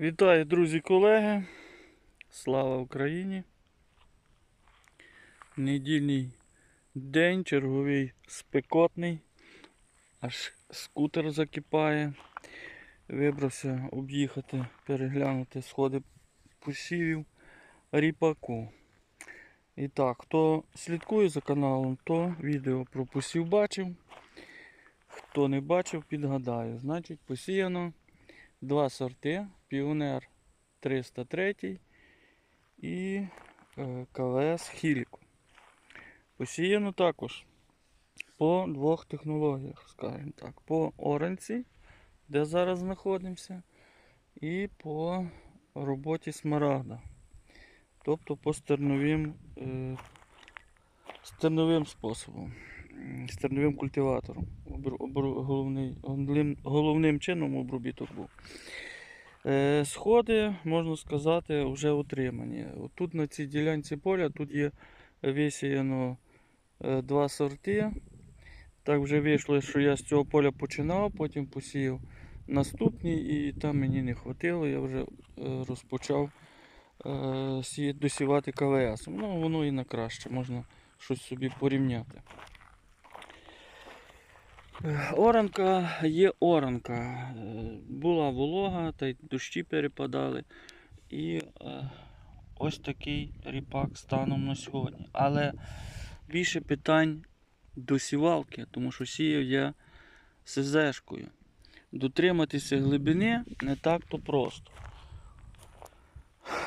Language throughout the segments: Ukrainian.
Вітаю, друзі, колеги. Слава Україні. Недільний день, черговий спекотний. Аж скутер закипає. Вибрався об'їхати, переглянути сходи посівів ріпаку. І так, хто слідкує за каналом, то відео про посів бачив. Хто не бачив, підгадаю. Значить, посіяно два сорти. Піонер 303 і е, КВС Хіліко. Посіяно також по двох технологіях, скажімо так. По оранці, де зараз знаходимося, і по роботі смарагда. Тобто по стерновим, е, стерновим способом, стерновим культиватором. Головний, головним чином обробіток був. Е, Сходи, можна сказати, вже отримані. Тут на цій ділянці поля тут є висіяно е, два сорти. Так вже вийшло, що я з цього поля починав, потім посіяв наступні і там мені не хватило, я вже е, розпочав досівати КВС. Ну, воно і на краще, можна щось собі порівняти. Оранка є оранка. Е, Була волога, та й дощі перепадали. І е, ось такий ріпак станом на сьогодні. Але більше питань до сівалки, тому що сіяв я СЗшкою. Дотриматися глибини не так то просто.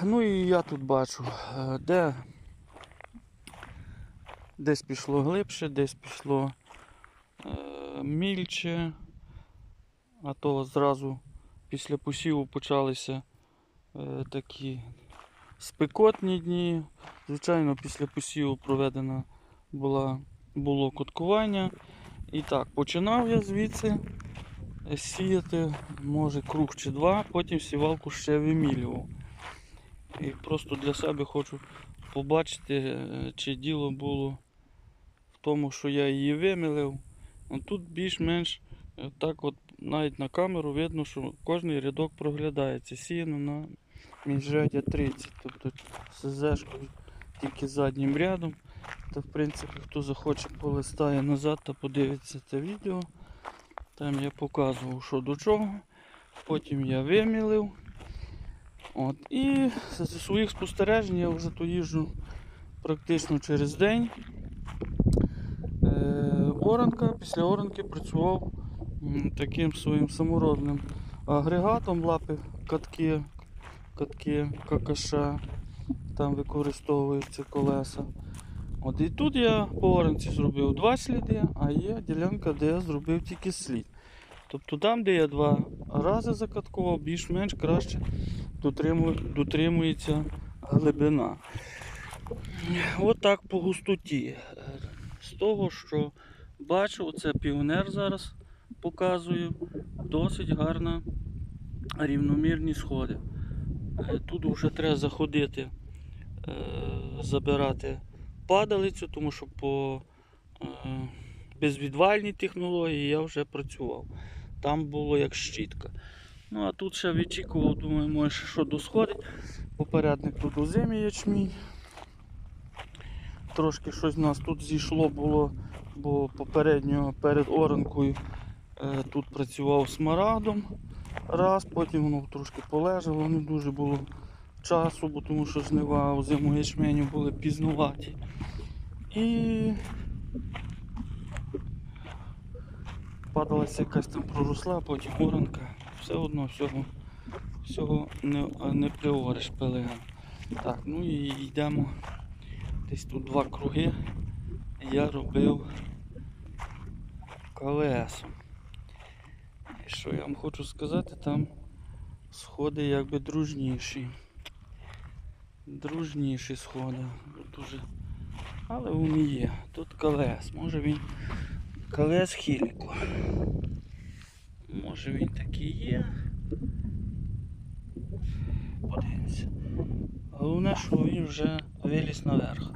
Ну і я тут бачу, е, де десь пішло глибше, десь пішло мільче, а то зразу після посіву почалися е, такі спекотні дні. Звичайно, після посіву проведена була, було коткування. І так, починав я звідси сіяти, може круг чи два, потім сівалку ще вимілював. І просто для себе хочу побачити, е, чи діло було в тому, що я її вимілив. Ну, Тут більш-менш е, так от навіть на камеру видно, що кожний рядок проглядається. Сіяно на міжрядя 30. Тобто СЗшкою тільки заднім рядом. Та в принципі хто захоче полистає назад та подивиться це відео. Там я показував, що до чого. Потім я вимілив. От, і зі своїх спостережень я вже то їжджу практично через день. Оранка, після оранки працював таким своїм самородним агрегатом лапи катки, катки ККШ, там використовуються колеса. От і тут я по оранці зробив два сліди, а є ділянка, де я зробив тільки слід. Тобто там, де я два рази закаткував, більш-менш краще дотримується глибина. От так по густоті. Е, З того, що бачу, це піонер зараз показую. Досить гарна рівномірні сходи. Е, Тут вже треба заходити, е, забирати падалицю, тому що по е, безвідвальній технології я вже працював. Там було як щітка. Ну а тут ще відчікував, думаю, може що досходить. Попередник тут озимий ячмінь. Трошки щось у нас тут зійшло було, бо попередньо перед оранкою е, тут працював смарагдом раз, потім воно трошки полежало, не дуже було часу, бо тому що жнива озимого ячменю були пізнуваті. І падалася якась там проросла, потім оранка. Все одно всього, всього не, не приориш пелеган. Так, ну і йдемо. Десь тут два круги я робив КВС. І що я вам хочу сказати, там сходи якби дружніші. Дружніші сходи. Дуже... Але вони є. Тут КВС. Може він КВС Хіліко. Може він такий є. Подивимося. Головне, що він вже виліз наверх.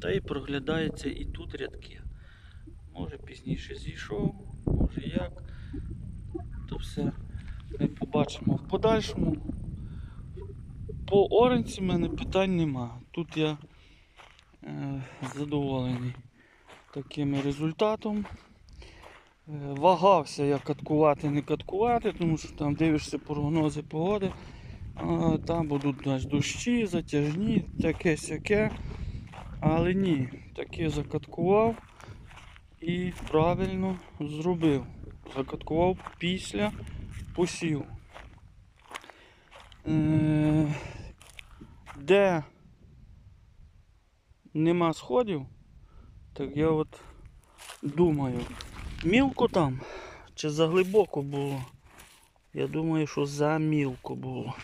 Та й проглядається і тут рядки. Може пізніше зійшов, може як. То все ми побачимо. В подальшому по оранці в мене питань нема. Тут я е, задоволений таким результатом. Е, Вагався я каткувати, не каткувати, тому що там дивишся прогнози погоди. А, там будуть значить, дощі, затяжні, таке сяке. Але ні, таке закаткував і правильно зробив. Закаткував після посіву. Е, де нема сходів, так я от думаю, мілко там чи заглибоко було. Я думаю, що замілко було.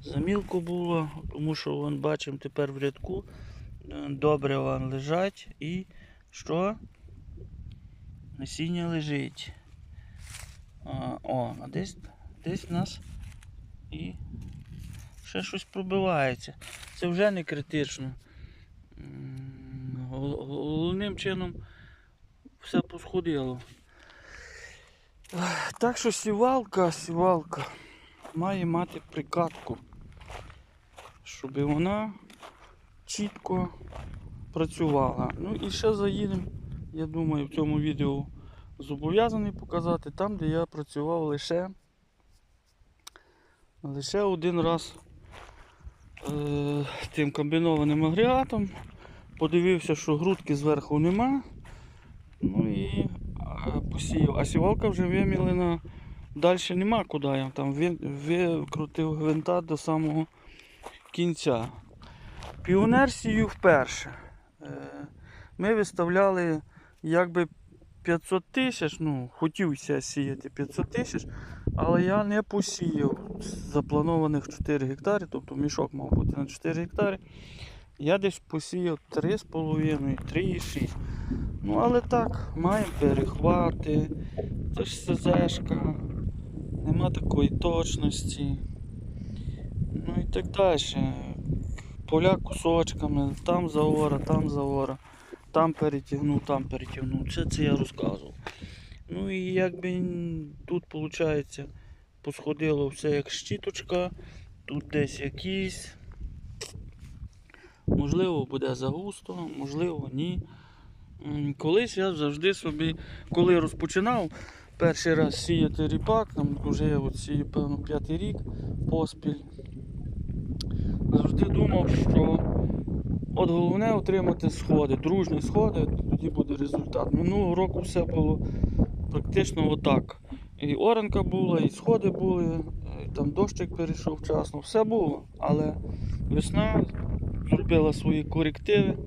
Замілко було, тому що вон бачимо тепер в рядку е, добре вам лежать і що? Насіння лежить. А, о, а десь, десь в нас і ще щось пробивається. Це вже не критично. Головним чином все посходило. Так що сівалка, сівалка має мати прикатку, щоб вона чітко працювала. Ну і ще заїдемо, я думаю, в цьому відео зобов'язаний показати там, де я працював лише, лише один раз е, тим комбінованим агрегатом. Подивився, що грудки зверху нема. Ну і посіяв. А сівалка вже вимілена. Далі нема куди. Я там викрутив гвинта до самого кінця. Піонер сію вперше. Е, Ми виставляли якби 500 тисяч, ну, хотівся сіяти 500 тисяч, але я не посіяв запланованих 4 гектари, тобто мішок мав бути на 4 гектари. Я десь посіяв 3,5, 3,6. Ну, але так, маємо перехвати, це ж СЗшка, нема такої точності. Ну і так далі. Поля кусочками, там заора, там заора, там перетягнув, там перетягнув. Все це я розказував. Ну і якби тут виходить, посходило все як щіточка, тут десь якісь. Можливо, буде загусто, можливо, ні. Колись я завжди собі, коли розпочинав перший раз сіяти ріпак, там вже я от сію, певно, п'ятий рік поспіль. Завжди думав, що от головне отримати сходи, дружні сходи, тоді буде результат. Минулого року все було практично отак. І оранка була, і сходи були, і там дощик перейшов вчасно, все було. Але весна зробила свої корективи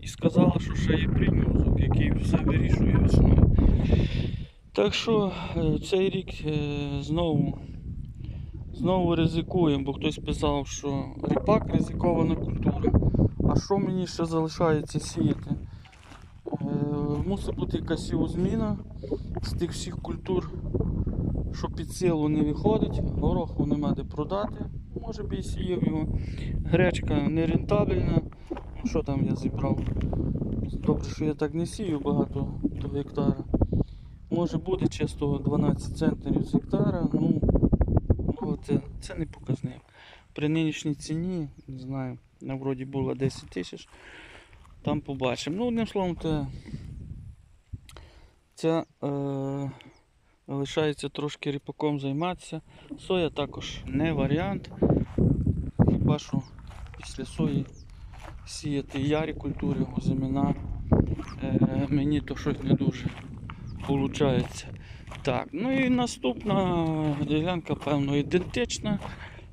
і сказала, що ще є приморозок, який все вирішує весною. Так що е, цей рік е, знову, знову ризикуємо, бо хтось писав, що ріпак ризикована культура. А що мені ще залишається сіяти? Е, Мусить бути якась його зміна з тих всіх культур, що під силу не виходить, гороху нема де продати, може би і сіяв його. Гречка нерентабельна. Ну, Що там я зібрав? Добре, що я так не сію багато до гектара. Може буде чисто 12 центнерів з гектара, ну, ну це, це не показник. При нинішній ціні, не знаю, на вроді було 10 тисяч. Там побачимо. Ну, одним словом, те, ця е, лишається трошки ріпаком займатися. Соя також не варіант. Хіба що після сої сіяти ярі культури, озимина. Е, мені то щось не дуже виходить. Так, ну і наступна ділянка, певно, ідентична.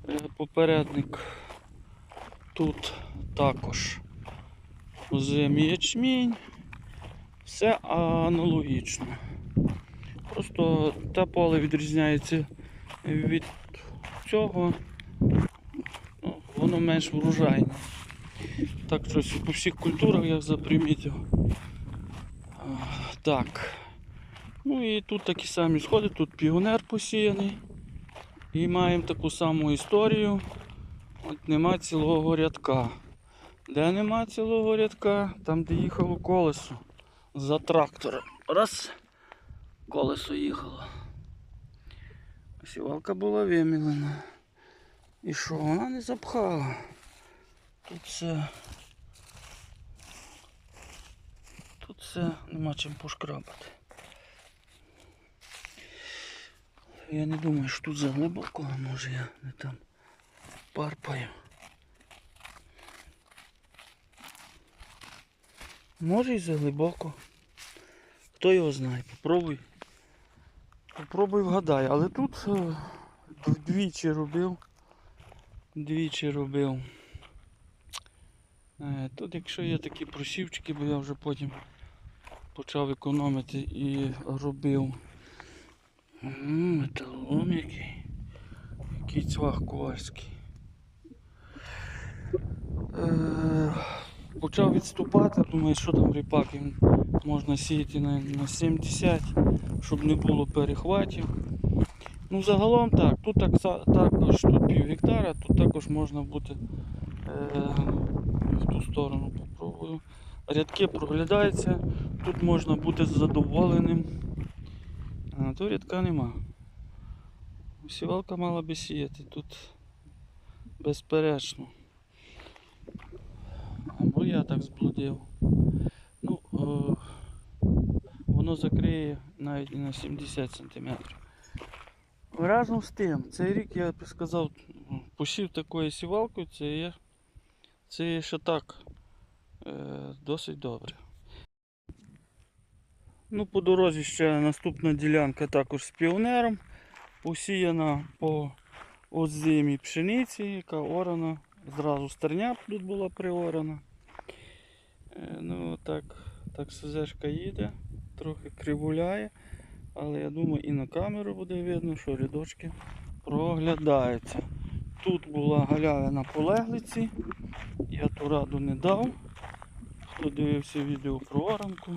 Е, попередник тут також озимий ячмінь. Все аналогічно. Просто те поле відрізняється від цього, ну, воно менш врожайне. Так щось по всіх культурах я запримітив. Так. Ну і тут такі самі сходи, тут піонер посіяний. І маємо таку саму історію. От нема цілого рядка. Де нема цілого рядка? Там де їхало колесо за трактором. Раз, колесо їхало. Сівалка була вимілена. І що, вона не запхала. Тут все. Тут все нема чим пошкрабати. Я не думаю, що тут заглибоко, а може я не там парпаю. Може і заглибоко. Хто його знає, попробуй. Попробуй вгадай, але тут е, двічі робив. Двічі робив. Е, Тут якщо є такі просівчики, бо я вже потім почав економити і робив. М, Металолом який. Який цвах ковальський. Е, почав відступати, думаю, що там ріпаки можна сіяти на, на 70, щоб не було перехватів. Ну загалом так, тут так, також тут пів гектара, тут також можна бути е, в ту сторону попробую. Рядки проглядаються, тут можна бути задоволеним. А то рядка нема. Сівалка мала би сіяти тут безперечно. Або я так зблудив. Ну, е, воно закриє навіть і на 70 см. Разом з тим, цей рік я б сказав, посів такою сівалкою, це є, це є ще так е, досить добре. Ну, по дорозі ще наступна ділянка також з піонером. Посіяна по озимій пшениці, яка орана. Зразу стерня тут була приорана. Е, Ну так, так СЗшка їде, трохи кривуляє, але я думаю і на камеру буде видно, що рядочки проглядаються. Тут була галявина полеглиці, я ту раду не дав. Хто дивився відео про оранку,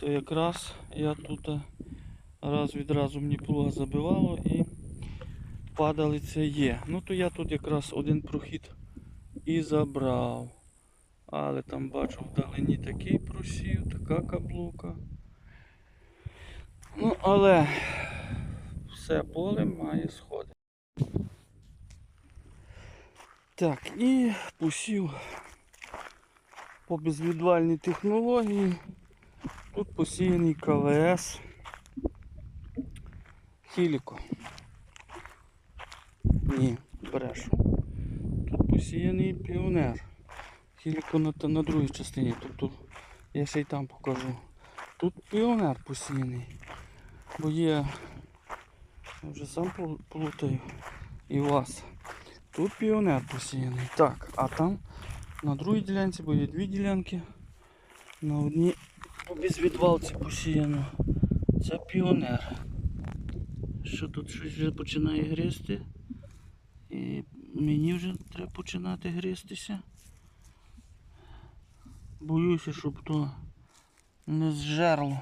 то якраз я тут е, раз відразу мені плуга забивало і падалиця є. Ну то я тут якраз один прохід і забрав. Але там бачу вдалині такий просів, така каблука. Ну, але все поле має сходи. Так, і посів по безвідвальній технології. Тут посіяний КВС Хіліко. Ні, брешу. Тут посіяний піонер. Хіліко на, на другій частині. Тобто я ще й там покажу. Тут піонер посіяний. Бо є. Я вже сам плутаю і вас. Тут піонер посіяний. Так, а там на другій ділянці, бо є дві ділянки. На одній по безвідвалці посіяно. Це піонер. Що тут щось вже починає гризти. І мені вже треба починати гристися. Боюся, щоб то не зжерло.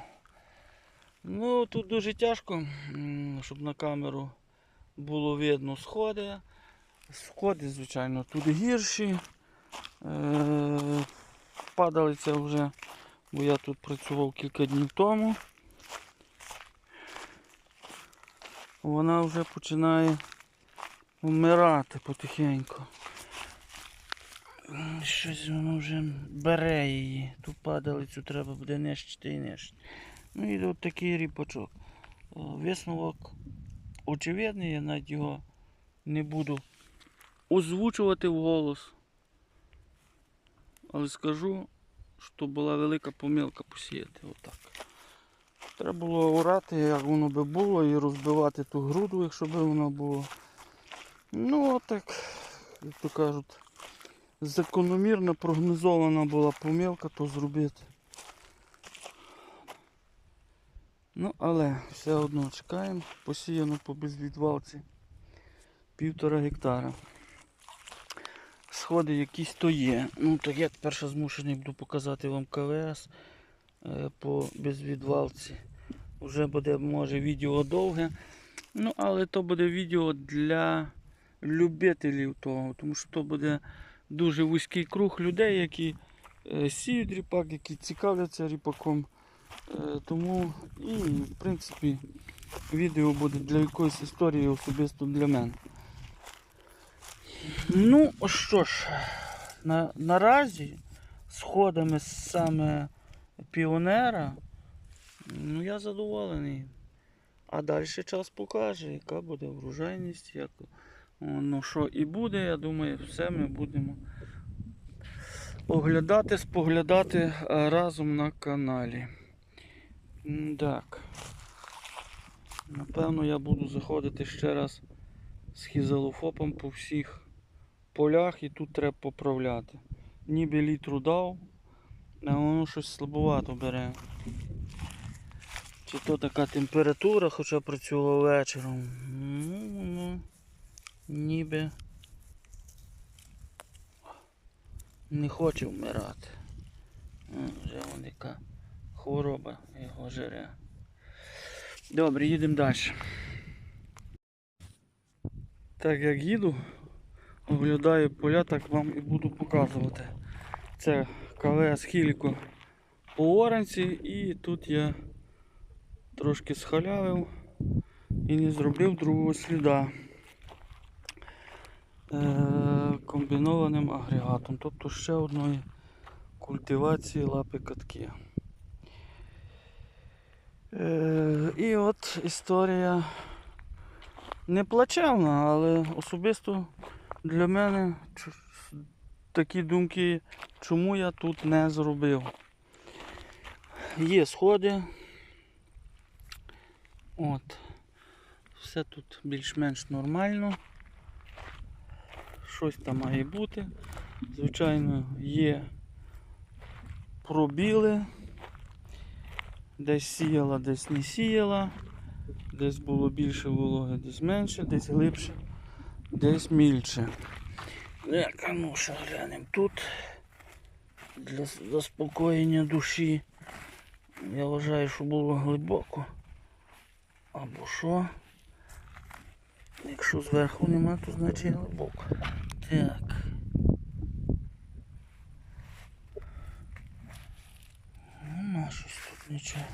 Ну, тут дуже тяжко, щоб на камеру було видно сходи. Сходи, звичайно, тут гірші. Е, падалиця вже, бо я тут працював кілька днів тому. Вона вже починає вмирати потихеньку. Щось воно вже бере її. Ту падалицю треба буде нищити і нищити. Ну і от такий ріпачок. Е, Висновок очевидний, я навіть його не буду озвучувати вголос. Але скажу, що була велика помилка посіяти отак. Треба було орати, як воно би було, і розбивати ту груду, якщо б воно було. Ну отак, як то кажуть, закономірно прогнозована була помилка, то зробити. Ну, але все одно чекаємо. Посіяно по безвідвалці півтора гектара. Сходи якісь то є. Ну, то я перше змушений буду показати вам КВС е, по безвідвалці. Вже буде, може, відео довге. Ну, але то буде відео для любителів того, тому що то буде дуже вузький круг людей, які е, сіють ріпак, які цікавляться ріпаком. Е, Тому і в принципі відео буде для якоїсь історії особисто для мене. Ну, що ж, на, наразі сходами саме піонера, ну я задоволений. А далі час покаже, яка буде врожайність, як воно що і буде, я думаю, все ми будемо оглядати, споглядати разом на каналі. Так. Напевно, я буду заходити ще раз з хізалофопом по всіх полях і тут треба поправляти. Ніби літру дав, а воно щось слабовато бере. Чи то така температура, хоча працював вечором. Ну, ніби не хоче вмирати. Вже вон яка хвороба його жере. Добре, їдемо далі. Так як їду, оглядаю поля, так вам і буду показувати. Це КВС Хіліко по оранці і тут я трошки схалявив і не зробив другого сліда е- комбінованим агрегатом, тобто ще одної культивації лапи катки. Е, і от історія не плачевна, але особисто для мене такі думки, чому я тут не зробив. Є сходи. От. Все тут більш-менш нормально. Щось там має бути. Звичайно, є пробіли. Десь сіяла, десь не сіяла. Десь було більше вологи, десь менше, десь глибше, десь мільше. Так, а ну що глянемо тут. Для заспокоєння душі. Я вважаю, що було глибоко. Або що. Якщо зверху нема, то значить глибоко. Так. Нема щось тут нічого.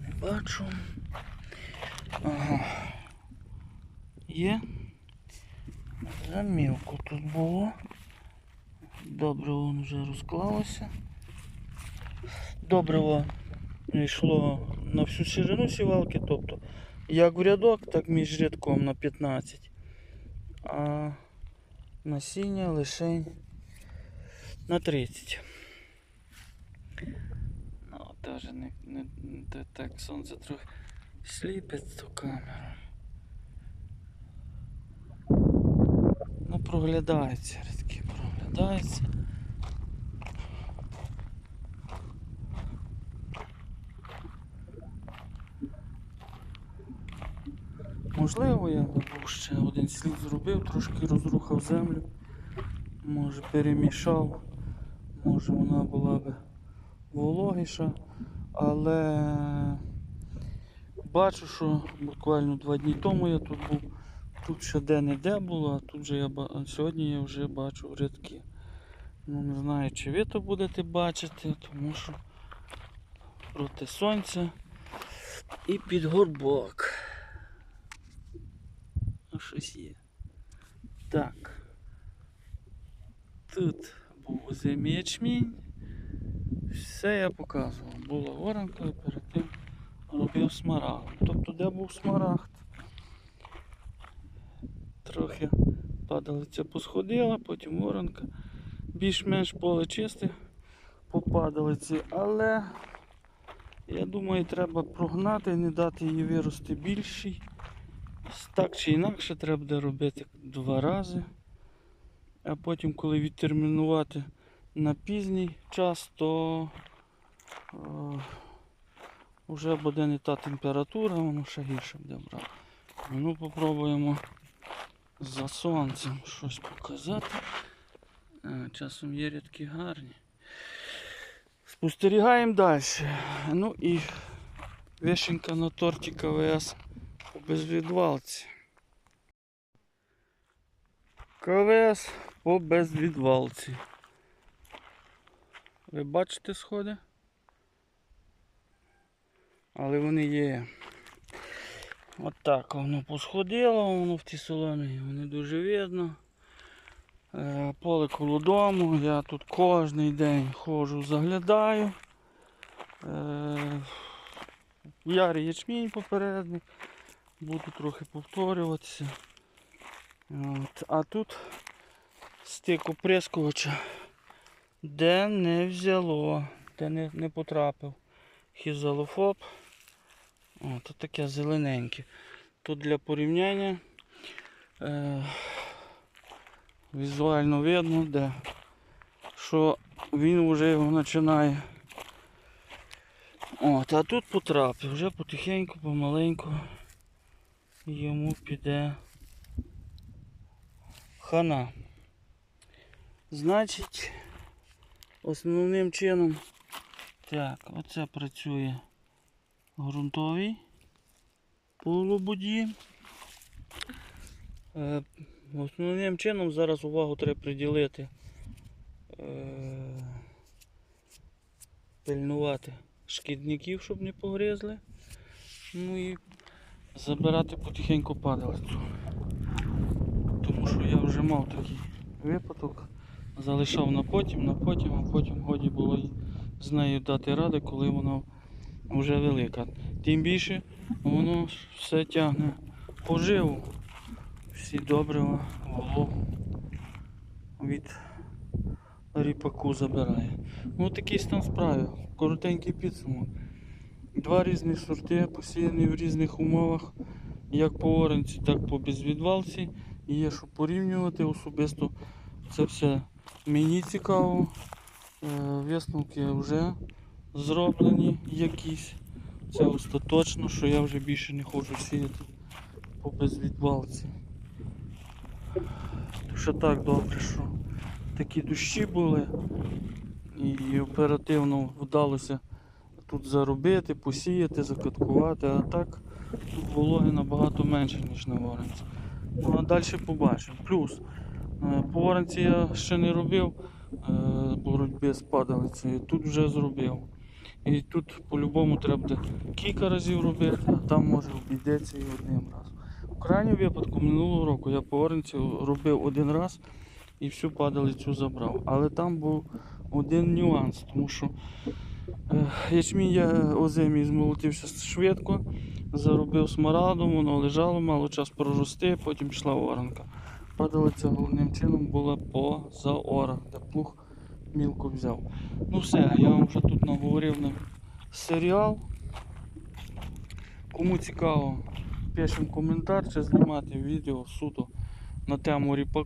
Не бачу. Ага. Є. Замілку тут було. Добре, воно вже розклалося. Добриво йшло на всю ширину сівалки, тобто як в рядок, так між рядком на 15. А насіння лише на 30. Ну, теж не, не, не так сонце трохи сліпить ту камеру. Ну, проглядається рядки, проглядається. Можливо, я був ще один слід зробив, трошки розрухав землю, може перемішав, може вона була би вологіша, але бачу, що буквально два дні тому я тут був, тут ще де-не-де було, а тут же я сьогодні я вже бачу рядки. Ну не знаю, чи ви то будете бачити, тому що проти сонця і під горбок. Ну, щось є. Так. Тут був озимий ячмінь. Все я показував. Була оранка і перед тим робив смарагд. Тобто де був смарагд? Трохи падалиця посходила, потім оранка. Більш-менш поле чисте по падалиці, але я думаю, треба прогнати не дати їй вирости більшій. Так чи інакше треба буде робити два рази. А потім, коли відтермінувати на пізній час, то е, вже буде не та температура, воно ще гірше буде брати. Ну, попробуємо за сонцем щось показати. Часом є рядки гарні. Спостерігаємо далі. Ну і вишенька на торті КВС по безвідвалці. КВС по безвідвалці. Ви бачите сходи? Але вони є. От так воно посходило, воно в ті солони не дуже видно. Е, Поле коло дому, я тут кожен день ходжу, заглядаю. Е, Ярий ячмінь попередник. Буду трохи повторюватися. От. А тут стик оприскувача, де не взяло, де не, не потрапив. Хізалофоб. О, тут таке зелененьке. Тут для порівняння е, візуально видно, де, що він вже його починає. От, а тут потрапив, вже потихеньку, помаленьку йому піде хана. Значить, основним чином, так, оце працює ґрунтовий полубуді. Е, Основним чином зараз увагу треба приділити, е, пильнувати шкідників, щоб не погризли. Ну і забирати потихеньку падалицю. Тому що я вже мав такий випадок, залишав на потім, на потім, а потім годі було з нею дати ради, коли вона вже велика. Тим більше воно все тягне поживу. Всі добрива, вологу від ріпаку забирає. Ну такий стан справи. Коротенький підсумок. Два різні сорти, посіяні в різних умовах, як по оранці, так по безвідвалці. І є що порівнювати особисто. Це все мені цікаво. Е, Висновки вже зроблені якісь. Це остаточно, що я вже більше не хочу сіяти по безвідвалці. Що так добре, що такі дощі були і оперативно вдалося тут заробити, посіяти, закаткувати, а так тут вологи набагато менше, ніж на Воронці. Ну а далі побачимо. Плюс е, по Воронці я ще не робив е, боротьби з падалицею, тут вже зробив. І тут по-любому треба кілька разів робити, а там може обійдеться і одним разом. У крайньому випадку минулого року я по Оренці робив один раз і всю падалицю забрав. Але там був один нюанс, тому що е, ячмінь я озимій змолотився швидко, заробив смарадом, воно лежало, мало час прорости, потім пішла оранка. Падалиця головним чином була поза орах, де плуг мілко взяв. Ну все, я вам вже тут наговорив на серіал. Кому цікаво, пишемо коментар чи знімати відео суто на тему ріпаку.